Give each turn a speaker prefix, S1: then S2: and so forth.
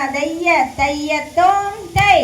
S1: தகதிகதோம் தைய தையத்தோம் தை.